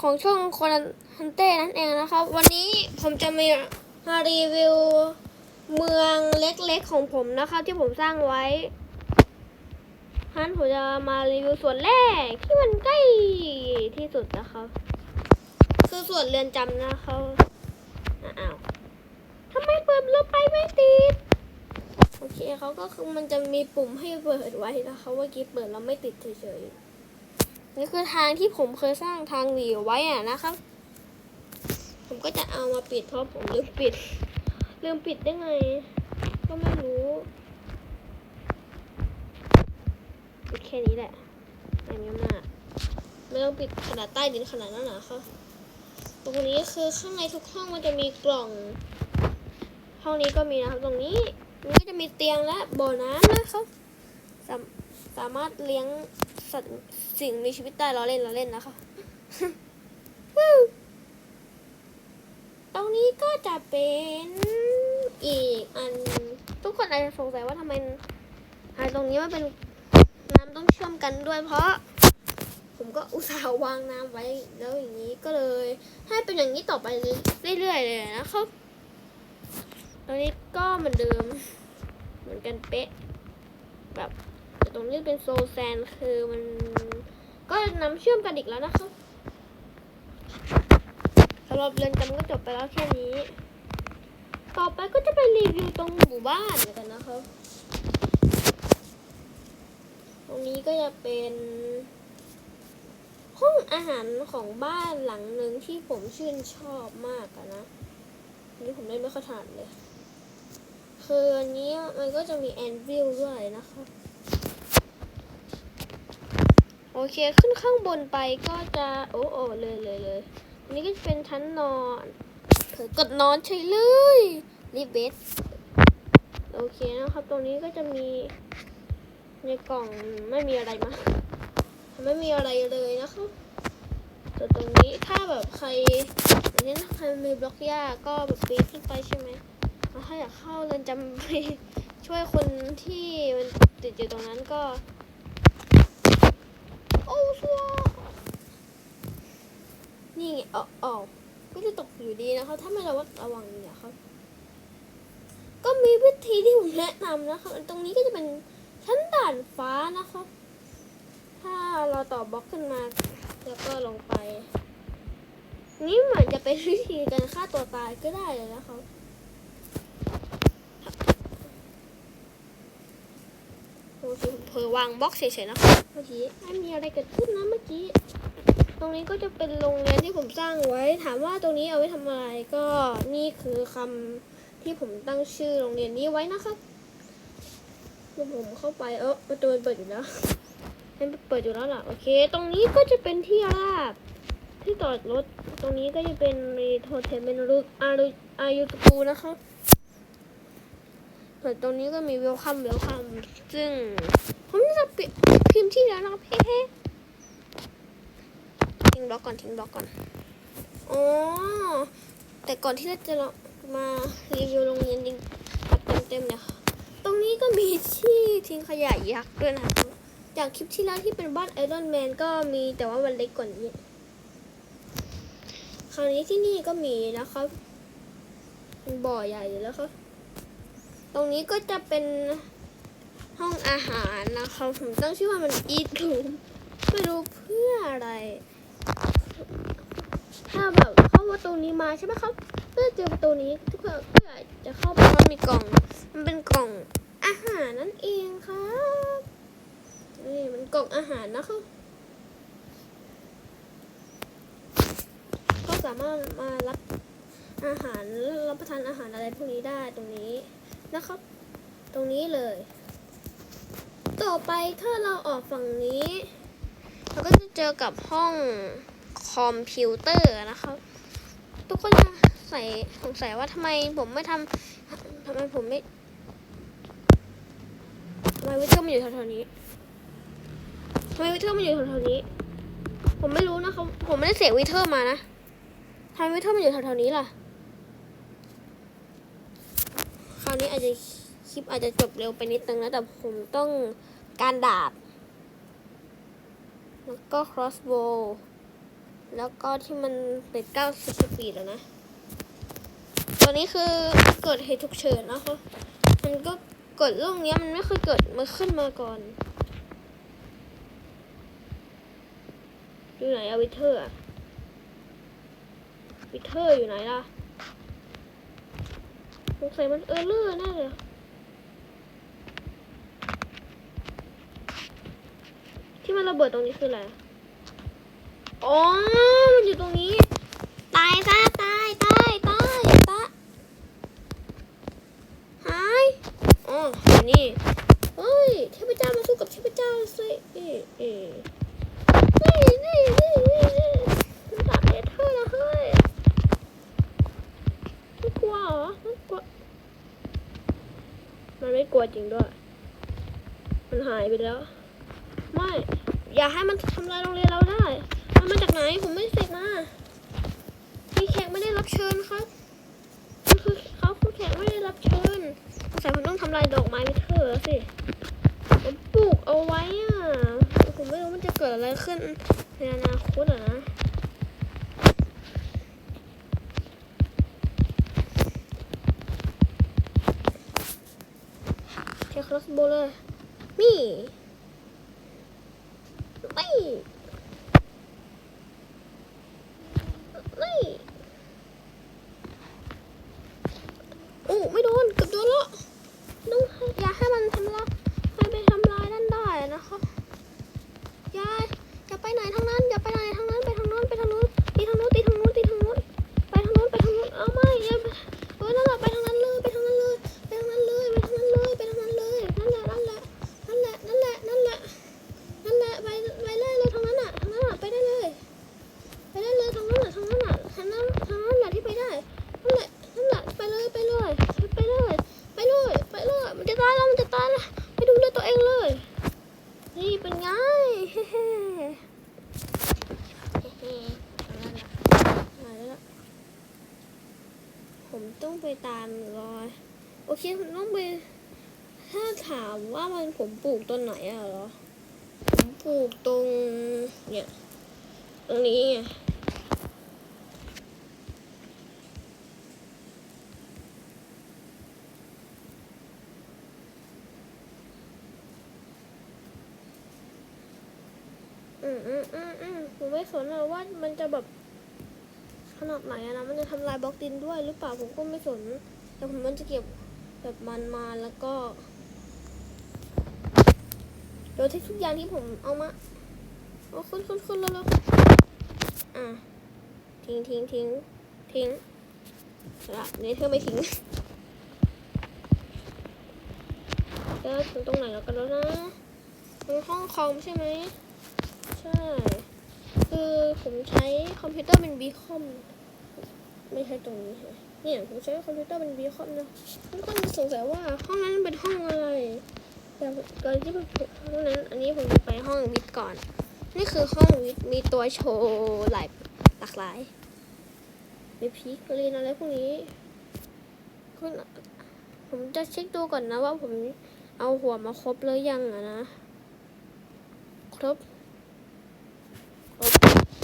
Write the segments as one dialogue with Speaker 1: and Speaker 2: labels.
Speaker 1: ของช่องคนฮันเต้นั่นเองนะครับ วันนี้ผมจะมีมารีวิวเมืองเล็กๆของผมนะครับที่ผมสร้างไว้ฮันผมจะมารีวิวส่วนแรกที่มันใกล้ที่สุดนะครับ คือส่วนเรือนจำนะครับอ้าวทำไมเปิดแล้วไปไม่ติดโอเคเขาก็คือมันจะมีปุ่มให้เปิดไว้นะคะเมื่อกี้เปิดแล้วไม่ติดเฉยๆ นี่คือทางที่ผมเคยสร้างทางหลีไว้อะนะครับ ผมก็จะเอามาปิดเพราะผมลืมปิด ลืมปิดได้ไง ก็ไม่รู้ปิดแค่นี้แหละแต่ไม่มาก ไม่ต้องปิดขนาดใต้ดินขนาดนั้นนะครับตรงนี้คือข้างในทุกห้องมันจะมีกล่อง ห้องนี้ก็มีนะครับ ตรงนี้นี่ก็จะมีเตียงและบ่อน้ำนะครับสาสามารถเลี้ยง สัตว์สิ่งมีชีวิตได้เราเล่นเราเล่นนะคะตรงนี้ก็จะเป็นอีกอันทุกคนอาจจะสงสัยว่าทำไมอันตรงนี้มันเป็นน้ำต้องเชื่อมกันด้วย เพราะ ผมก็อุตส่าห์วางน้ำไว้แล้วอย่างนี้ก็เลย ให้เป็นอย่างนี้ต่อไปเรื่อยๆเลยนะครับตรงนี้ก็เหมือนเดิม เหมือนกันเป๊ะแบบแต่ตรงนี้เป็นโซลแซนคือมันก็น้ำเชื่อมกันอีกแล้วนะครับสำหรับเรือนจำก็จบไปแล้วแค่นี้ ต่อไปก็จะไปรีวิวตรงหมู่บ้านกันนะครับตรงนี้ก็จะเป็นห้องอาหารของบ้านหลังหนึ่งที่ผมชื่นชอบมากอะนะนนี้ผมเล่นไม่ค่อยถนัดเลย คืออันนี้มันก็จะมีแอนวิลด้วยนะครับ โอ เคขึ้นข้างบนไปก็จะโอ้โอ้เลยเลยเลยอันนี้ก็จะเป็นชั้นนอนเผื่อกดนอนใช่เลยนี่เบสโอเคนะครับ ตรงนี้ก็จะมีในกล่องไม่มีอะไรมาไม่มีอะไรเลยนะครับส่วนตรงนี้ถ้าแบบใครอย่างนี้นใครมีบล็อกหญ้าก็แบบปีนขึ้นไปใช่ไหมถ้าอยากเข้าเรือนจำไปช่วยคนที่มันติดอยู่ตรงนั้นก็ อ้ชัวนี่ไงเออออกก็จะตกอยู่ดีนะครับ ถ้าไม่ระวัดระวังเนี่ยครับ ก็มีวิธีที่ผมแนะนำนะครับ ตรงนี้ก็จะเป็นชั้นด่านฟ้านะครับ ถ้าเราต่อบล็อกขึ้นมา แล้วก็ลงไป นี่เหมือนจะเป็นวิธีการฆ่าตัวตายก็ได้เลยนะครับ โอ เผลอวางบล็อกเฉยๆนะครับเมื่อกี้ไม่มีอะไรเกิดขึ้นนะเมื่อกี้ตรงนี้ก็จะเป็นโรงเรียนที่ผมสร้างไว้ ถามว่าตรงนี้เอาไว้ทำอะไรก็นี่คือคำที่ผมตั้งชื่อโรงเรียนนี้ไว้นะครับเมื่อผมเข้าไปเออประตูเปิดอยู่แล้วมันเปิดอยู่แล้วล่ะโอเค ตรงนี้ก็จะเป็นที่ราบที่จอดรถ ตรงนี้ก็จะเป็นรีโทเทมเป็นรูอารุอายุตกูนะครับส่วนตรงนี้ก็มีเวลคัมเวลคัมซึ่ง ผมจะปิดพิมพ์ที่แล้วนะครับเฮ้ทิ้งบล็อกก่อนทิ้งบล็อกก่อนอ๋อแต่ก่อนที่เราจะมารีวิวโรงเรียนจริงเต็มๆเนี่ยตรงนี้ก็มีที่ทิ้งขยะยักษ์ด้วยนะจากคลิปที่แล้วที่เป็นบ้านไอรอนแมนก็มีแต่ว่ามันเล็กกว่านี้ คราวนี้ที่นี่ก็มีนะครับเป็นบ่อใหญ่แล้วครับ ตรงนี้ก็จะเป็น ห้องอาหารนะคะ ผมตั้งชื่อว่ามัน eat room ไม่รู้เพื่ออะไร ถ้าแบบเข้าประตูนี้มาใช่ไหมครับก็จะเจอประตูนี้ทุกคนก็อยากจะเข้าไปเพราะมีกล่อง มันเป็นกล่องอาหารนั่นเองครับนี่มันกล่องอาหารนะครับก็สามารถมารับอาหารรับประทานอาหารอะไรพวกนี้ได้ตรงนี้นะครับ ตรงนี้เลย ต่อไปถ้าเราออกฝั่งนี้ เราก็จะเจอกับห้องคอมพิวเตอร์นะครับ ทุกคนจะใส่สงสัยว่าทำไมผมไม่ทำทำไมผมไม่ทำไมวิเทอร์มันอยู่แถวๆนี้ทำไมวิเทอร์มันอยู่แถวๆนี้ ผมไม่รู้นะครับผมไม่ได้เสียวิเทอร์มานะทำไมวิเทอร์มันอยู่แถวๆนี้ล่ะคราวนี้อาจจะ คลิปอาจจะจบเร็วไปนิดนึงนะ แต่ผมต้องการดาบ แล้วก็ crossbow แล้วแล้วก็ที่มันติด90สปีดแล้วนะตอนนี้คือเกิดเหตุฉุกเฉินนะคะมันก็เกิดเรื่องเนี้ยมันไม่เคยเกิดมาขึ้นมาก่อน อยู่ไหนอะวิเทอร์อะวิเทอร์อยู่ไหนล่ะสงสัยมันเออเลอร์แน่เลย ที่มันระเบิดตรงนี้คืออะไรอ๋อมันอยู่ตรงนี้ ตายซะตายตายตายตายหายอ๋ออนี่เฮ้ยเทพเจ้ามาสู้กับเทพเจ้าสิเอ๊ะเอ๊ะนี่นี่นี่นี่นี่มันดับเนเธอร์นะเฮ้ยไม่กลัวเหรอไม่กลัวมันไม่กลัวจริงด้วย มันหายไปแล้ว ไม่ อย่าให้มันทำลายโรงเรียนเราได้ มันมาจากไหน ผมไม่ได้เสกมาพี่แขกไม่ได้รับเชิญครับคือเขาคือแขกไม่ได้รับเชิญสงสัยผมต้องทำลายดอกไม้เทอสิผมปลูกเอาไว้อะผมไม่รู้มันจะเกิดอะไรขึ้นในอนาคตอะนะเทคลอสโบเลยนี่ ไม่ไม่โอ้ไม่โดนเกือบโดนแล้วต้องให้อย่าให้มันทำลายให้ไปทำลายนั่นได้นะคะอย่าอย่าไปไหนทั้งนั้น อย่าไปไหนทั้งนั้น ไปทางโน้นไปทางโน้นตีทางโน้นตีทางโน้นตีทางโน้นไปทางโน้นไปทางโน้นเอาไม่อย่าไปเออนั่นแหละไปทางนั้นเลย ไปทางนั้นเลย ไปทางนั้นเลย ไปทางนั้นเลย ไปทางนั้นเลย นั่นแหละ นั่นแหละ นั่นแหละ นั่นแหละ นั่นแหละ นั่นแหละไปไปเลยเลยทางนั้นอะทางนั้นอะไปได้เลย ไปได้เลยทางนั้นอะทางนั้นอะทางนั้นทางนั้นแหละที่ไปได้นั่นแหละนั่นแหละไปเลยไปเลยไปเลยไปเลยไปเลยมันจะตายแล้วมันจะตายแล้วไปดูเลยตัวเองเลยนี่เป็นไงเฮ้เฮ้เฮ้เฮ้ทางนั้นอะมาแล้วผมต้องไปตามรอยโอเคผมต้องไป ถ้าถามว่ามัน ผมปลูกต้นไหนอะเหรอ ผมปลูกตรงเนี่ยตรงนี้ไงอืมอืมอืมอืมผมไม่สนเลยว่ามันจะแบบขนาดไหนอะนะ มันจะทำลายบล็อกดินด้วยหรือเปล่าผมก็ไม่สน แต่ผมมันจะเก็บแบบมันมาแล้วก็ โดยที่ทุกอย่างที่ผมเอามาเอาขึ้นขึ้นขึ้นแล้วอะทิ้งทิ้งทิ้งทิ้งละนี่เธอไม่ทิ้งเจอถึงตรงไหนแล้วกันแล้วนะตรงห้องคอมใช่ไหมใช่ คือผมใช้คอมพิวเตอร์เป็นบีคอมไม่ใช่ตรงนี้ค่ะเนี่ยผมใช้คอมพิวเตอร์เป็นบีคอมนะทุกคนสงสัยว่าห้องนั้นเป็นห้องอะไร แต่ก่อนที่ผมห้องนั้น อันนี้ผมจะไปห้องวิทย์ก่อน นี่คือห้องวิทย์มีตัวโชว์หลายหลากหลายมีพีคเรียนอะไรพวกนี้คุณผมจะเช็คดูก่อนนะว่าผมเอาหัวมาครบหรือยังอะนะ ครบ ครบ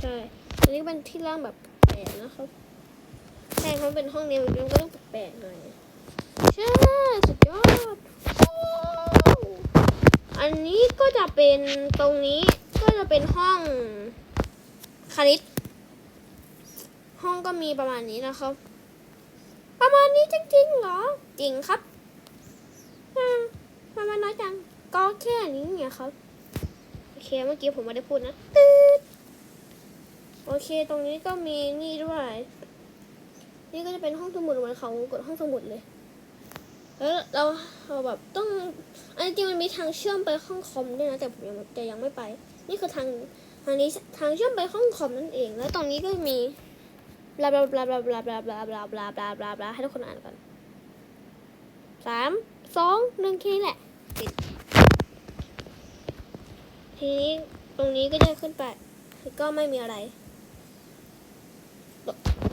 Speaker 1: ใช่ อันนี้เป็นที่ร่างแบบแปลกนะครับใช่เพราะเป็นห้องนี้มันก็ต้องแปลกหน่อยใช่ สุดยอดโอันนี้ก็จะเป็นตรงนี้ก็จะเป็นห้องคณิต ห้องก็มีประมาณนี้นะครับ ประมาณนี้จริงๆเหรอ จริงครับอ่าประมาณน้อยจัง ก็แค่นี้เนี่ยครับ โอเคเมื่อกี้ผมไม่ได้พูดนะตืดโอเคตรงนี้ก็มีนี่ด้วย นี่ก็จะเป็นห้องสมุดเหมือนเขากดห้องสมุดเลย แล้วเราเราแบบต้องอันจริงมันมีทางเชื่อมไปห้องคอมด้วยนะแต่ผมยังแต่ยังไม่ไป นี่คือทางทางนี้ทางเชื่อมไปห้องคอมนั่นเอง แล้วตรงนี้ก็มีบลาบลาบลาบลาบลาบลาบลาบลาบลาบลาบลาบลาให้ทุกคนอ่านก่อนสามสองหนึ่งแค่นี้แหละปิดทีนี้ตรงนี้ก็จะขึ้นไปก็ไม่มีอะไร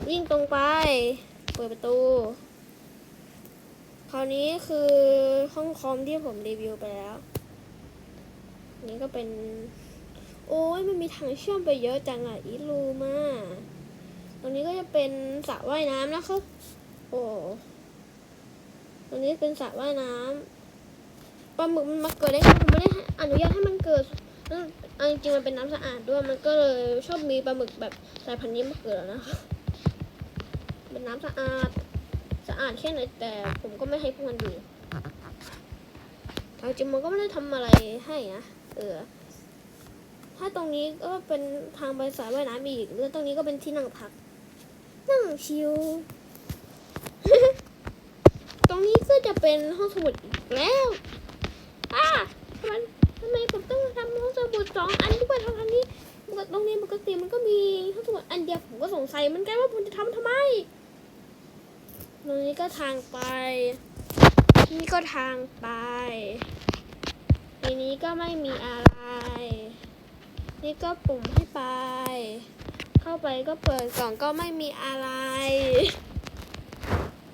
Speaker 1: วิ่งตรงไป เปิดประตู ราวนี้คือห้องคอมที่ผมรีวิวไปแล้ว นี่ก็เป็น โอ้ยมันมีทางเชื่อมไปเยอะจังอะอีลูมาตรงนี้ก็จะเป็นสระว่ายน้ำนะครับ โอ้ตรงนี้เป็นสระว่ายน้ำปลาหมึกมันมาเกิดได้ไงผมไม่ได้อนุญาตให้มันเกิดแล้วเอาจริงๆมันเป็นน้ำสะอาดด้วยมันก็เลยชอบมีปลาหมึกแบบสายพันธุ์นี้มาเกิดนะคะเป็นน้ำสะอาดะอาดแค่ไหนแต่ผมก็ไม่ให้พวกมันอยู่เอาจริงมันก็ไม่ได้ทำอะไรให้นะเออ ถ้าตรงนี้ก็เป็นทางไปสระว่ายน้ำอีกแล้วตรงนี้ก็เป็นที่นั่งพัก นั่งชิลตรงนี้ก็จะเป็นห้องสมุดอีกแล้วอ่าทำไมทำไมผมต้องทำห้องสมุดสองอันด้วยทางอันนี้ปกติตรงนี้ปกติมันก็มีห้องสมุดอันเดียวผมก็สงสัยเหมือนกันว่าผมจะทำทำไม ตรงนี้ก็ทางไป นี่ก็ทางไปในนี้ก็ไม่มีอะไร นี่ก็ปุ่มให้ไป เข้าไปก็เปิดกล่องก็ไม่มีอะไร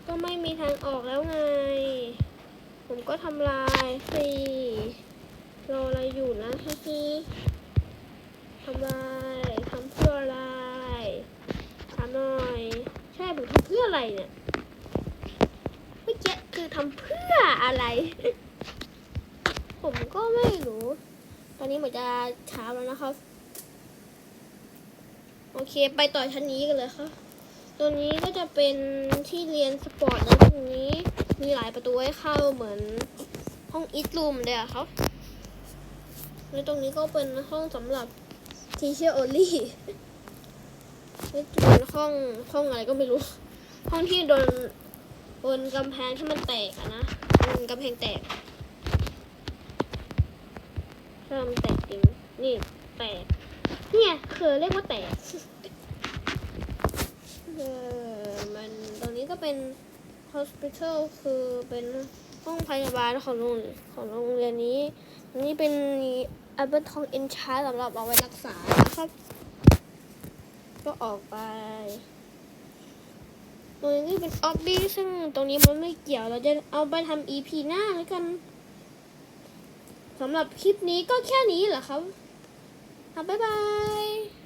Speaker 1: ก็ไม่มีทางออกแล้วไง ผมก็ทำลายสิรออะไรอยู่นะพี่พี่ทำลายทำเพื่ออะไรถามหน่อย ใช่ผมทำเพื่ออะไรเนี่ย คือทำเพื่ออะไร ผมก็ไม่รู้ ตอนนี้เหมือนจะเช้าแล้วนะครับ โอเค ไปต่อชั้นนี้กันเลยครับ ตัวนี้ก็จะเป็นที่เรียนสปอร์ตนะตรงนี้มีหลายประตูให้เข้าเหมือนห้องอีทรูมเลยอะครับแล้วตรงนี้ก็เป็นห้องสำหรับ teacher only นี่เป็นห้องห้องอะไรก็ไม่รู้ ห้องที่โดน โดนกำแพงที่มันแตกอะนะโดนกำแพงแตกเริ่มแตกจริง นี่แตก เนี่ยคือเรียกว่าแตกเออมันตรงนี้ก็เป็น hospital คือเป็นห้องพยาบาลของโรงของโรงเรียนนี้นนี้เป็นอัลเบอร์ทองเอนชาร์สำหรับเอาไว้รักษานะครับ ก็ออกไป ตรงนี้เป็นออบบี้ซึ่งตรงนี้มันไม่เกี่ยวเราจะเอาไปทำ EP หน้าแล้วกันสำหรับคลิปนี้ก็แค่นี้แหละครับครับบ๊ายบาย